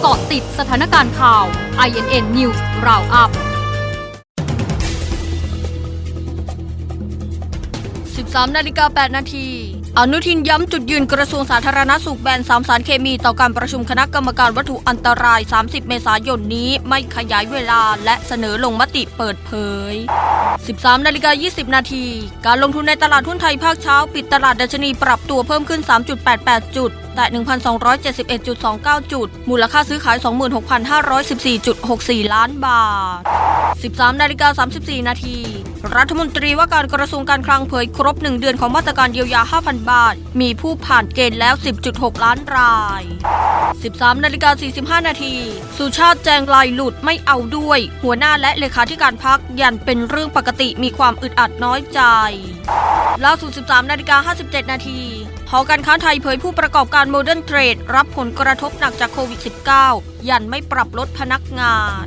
เกาะติดสถานการณ์ข่าว INN News Roundup 13นาฬิกา8นาที อนุทินย้ำจุดยืนกระทรวงสาธารณสุขแบนสามสารเคมีต่อการประชุมคณะกรรมการวัตถุอันตราย 30 เมษายนนี้ไม่ขยายเวลาและเสนอลงมติเปิดเผย 13นาฬิกา20 นาที การลงทุนในตลาดหุ้นไทยภาคเช้า ปิดตลาดดัชนีปรับตัวเพิ่มขึ้น 3.88 จุดแต่1,271.29 จุด มูลค่าซื้อขาย 26,514.64 ล้านบาท 13นาฬิกา34 นาที รัฐมนตรีว่าการกระทรวงการคลังเผยครบ 1 เดือนของมาตรการเยียวยา 5,000 บาท มีผู้ผ่านเกณฑ์แล้ว 10.6 ล้านราย 13นาฬิกา45 นาที สุชาติแจงลายหลุดไม่เอาด้วย หัวหน้าและเลขาธิการพักยันเป็นเรื่องปกติมีความอึดอัดน้อยใจล่าสุด 13นาฬิกา57 นาทีหอการค้าไทยเผยผู้ประกอบการโมเดิร์นเทรดรับผลกระทบหนักจากโควิด -19 ยันไม่ปรับลดพนักงาน